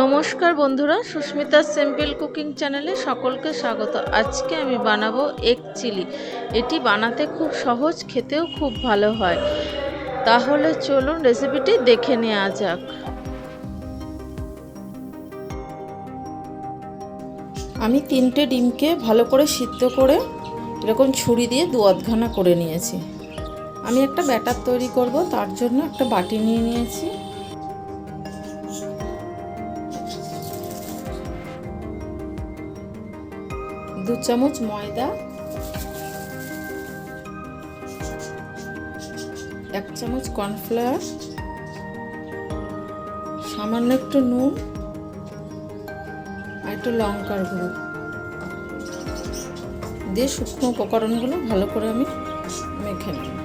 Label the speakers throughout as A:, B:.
A: নমস্কার বন্ধুরা, Susmita simple cooking চ্যানেলে সকলকে স্বাগত। আজকে আমি বানাবো এগ চিলি। এটি বানাতে খুব সহজ, খেতেও খুব ভালো হয়। তাহলে চলুন রেসিপিটি দেখে নেওয়া যাক। আমি তিনটে ডিমকে ভালো করে সিদ্ধ করে এরকম ছুরি দিয়ে দু আধখানা করে নিয়েছি। আমি একটা ব্যাটার তৈরি করব, তার জন্য একটা বাটি নিয়ে নিয়েছি। দু চামচ ময়দা, এক চামচ কর্নফ্লাওয়ার, সামান্য একটু নুন আর একটু লঙ্কার গুঁড়ো। দিয়ে শুকনো উপকরণগুলো ভালো করে আমি মেখে নেব।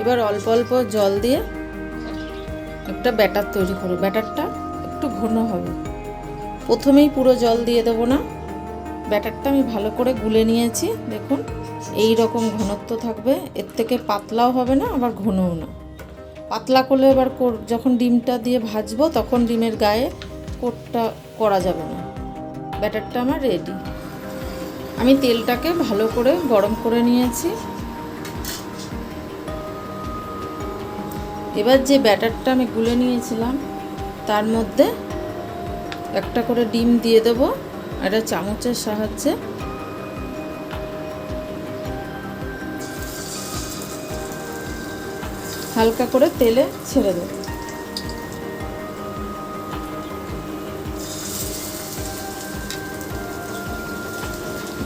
A: এবার অল্প অল্প জল দিয়ে একটা ব্যাটার তৈরি করো ব্যাটারটা একটু ঘন হবে। প্রথমেই পুরো জল দিয়ে দেবো না। ব্যাটারটা আমি ভালো করে গুলে নিয়েছি, দেখুন। এই রকম ঘনত্ব থাকবে। এর থেকে পাতলাও হবে না, আবার ঘনও না। পাতলা করলে এবার যখন ডিমটা দিয়ে ভাজবো, তখন ডিমের গায়ে কোটটা করা যাবে না। ব্যাটারটা আমার রেডি। আমি তেলটাকে ভালো করে গরম করে নিয়েছি। এবার যে ব্যাটারটা আমি গুলে নিয়েছিলাম, তার মধ্যে একটা করে ডিম দিয়ে দেব একটা চামচের সাহায্যে। হালকা করে তেলে ছেড়ে দেব।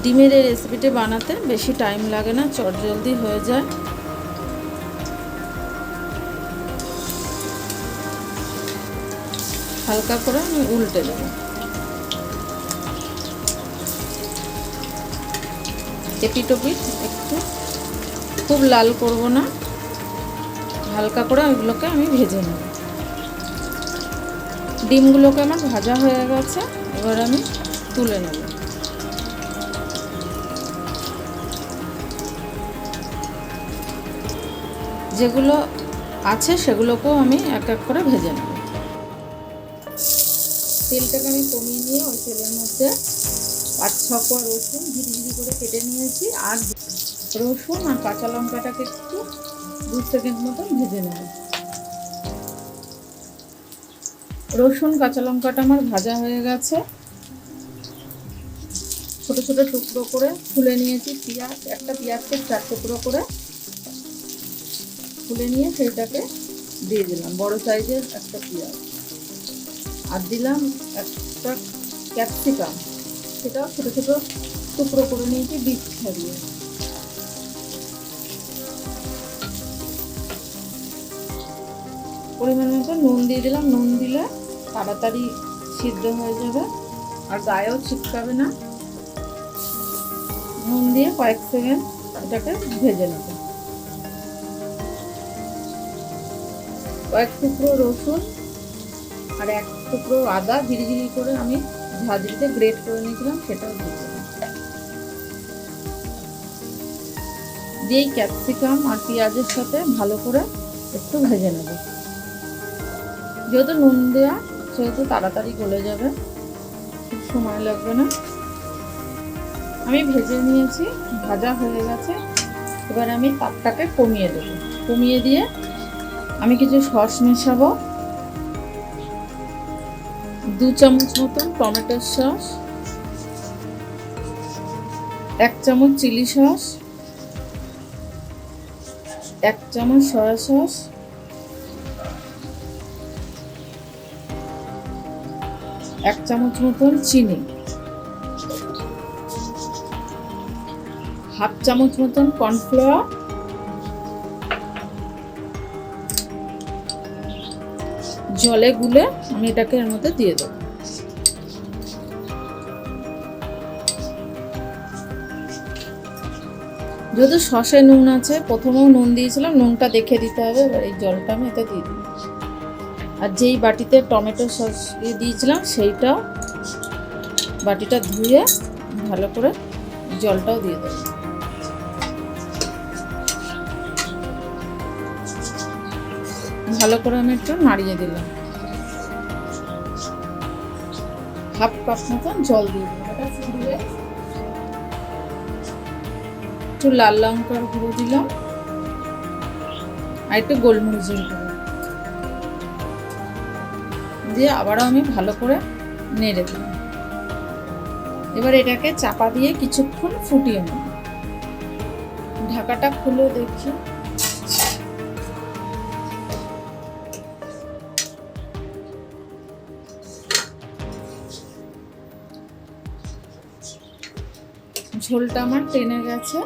A: ডিমের এই রেসিপিটি বানাতে বেশি টাইম লাগে না, চটজলদি হয়ে যায়। হালকা করে আমি উল্টে দেবো। এপিটোপিট একটু। খুব লাল করব না। হালকা করে ওইগুলোকে আমি ভেজে নেব। ডিমগুলোকে আমার ভাজা হয়ে গেছে, এবার আমি তুলে নেব। যেগুলো আছে সেগুলোকেও আমি এক এক করে ভেজে নেব। তেলটাকে আমি কমিয়ে নিয়ে ওই তেলের মধ্যে পাঁচ ছ রসুন ঝিরি ঝিরি করে কেটে নিয়েছি আর রসুন আর কাঁচা লঙ্কাটাকে একটু দু সেকেন্ড মতন ভেজে নেব। রসুন, কাঁচা লঙ্কাটা আমার ভাজা হয়ে গেছে। ছোট ছোট টুকরো করে ফুলে নিয়েছি পেঁয়াজ, একটা পেঁয়াজকে চার টুকরো করে ফুলে নিয়ে সেইটাকে দিয়ে দিলাম, বড় সাইজের একটা পেঁয়াজ। আর দিলাম একটা ক্যাপসিকাম। সেটা ছোটো ছোটো টুকরো করে নিয়েছি বীজ ছাড়িয়ে পরিমাণ মতো নুন দিয়ে দিলাম। নুন দিলে তাড়াতাড়ি সিদ্ধ হয়ে যাবে। আর গায়েও ছিটকাবে না। নুন দিয়ে কয়েক সেকেন্ড এটাকে ভেজে নেব। কয়েক টুকরো রসুন আর এক টুকরো আদা ধীরে ধীরে করে আমি ঝাঁঝরিতে গ্রেট করে নিয়েছিলাম, সেটাও দিয়ে দিলাম। দিয়ে ক্যাপসিকাম আর পেঁয়াজের সাথে ভালো করে একটু ভেজে নেব। যেহেতু নুন দেওয়া সেহেতু তাড়াতাড়ি গলে যাবে, খুব সময় লাগবে না। আমি ভেজে নিয়েছি, ভাজা হয়ে গেছে। এবার আমি তাপটাকে কমিয়ে দেবো। কমিয়ে দিয়ে আমি কিছু সস মেশাবো। দু চামচ মতন টমেটোর সস, এক চামচ চিলি সস, এক চামচ সয়া সস, এক চামচ মতন চিনি, হাফ চামচ মতন কর্নফ্লাওয়ার জলে গুলে আমি এটাকে এর মধ্যে দিয়ে দেবো। যেহেতু সসে নুন আছে, প্রথমেও নুন দিয়েছিলাম, নুনটা দেখে দিতে হবে, এবার এই জলটা আমি এতে দিয়ে দিই আর যেই বাটিতে টমেটো সস দিয়ে দিয়েছিলাম, সেইটাও বাটিটা ধুয়ে ভালো করে জলটাও দিয়ে দেবো। ভালো করে আমি একটু নাড়িয়ে দিলাম। হাফ কাপ মতন জল দিয়ে দিলাম। একটু লাল লঙ্কার গুঁড়ো দিলাম। আর একটু গোলমরিচের গুঁড়ো। দিয়ে আবারও আমি ভালো করে নেড়ে দিলাম। এবার এটাকে চাপা দিয়ে কিছুক্ষণ ফুটিয়ে নেব। ঢাকাটা খুলে দেখি। ঝোলটা আমার টেনে গেছে।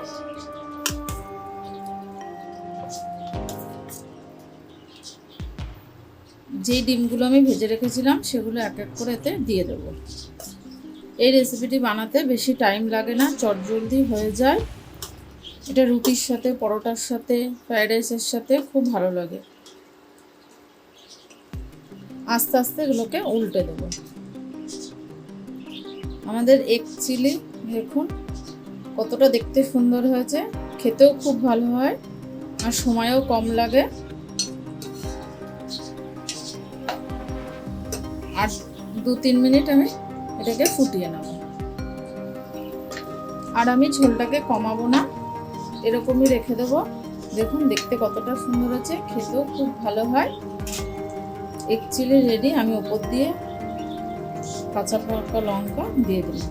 A: যেই ডিমগুলো আমি ভেজে রেখেছিলাম, সেগুলো এক এক করে এতে দিয়ে দেবো। এই রেসিপিটি বানাতে বেশি টাইম লাগে না, চটজলদি হয়ে যায়। এটা রুটির সাথে, পরোটার সাথে ফ্রাইড রাইসের সাথে খুব ভালো লাগে। আস্তে আস্তে এগুলোকে উল্টে দেবো। আমাদের এক চিলি দেখুন। কতটা দেখতে সুন্দর হয়েছে। খেতেও খুব ভালো হয় আর সময়ও কম লাগে। আর দু তিন মিনিট আমি এটাকে ফুটিয়ে নেব। আর আমি ঝোলটাকে কমাবো না, এরকমই রেখে দেবো। দেখুন, দেখতে কতটা সুন্দর আছে খেতেও খুব ভালো হয়। এক চিলি রেডি, আমি ওপর দিয়ে কাঁচা লঙ্কা দিয়ে দিলাম।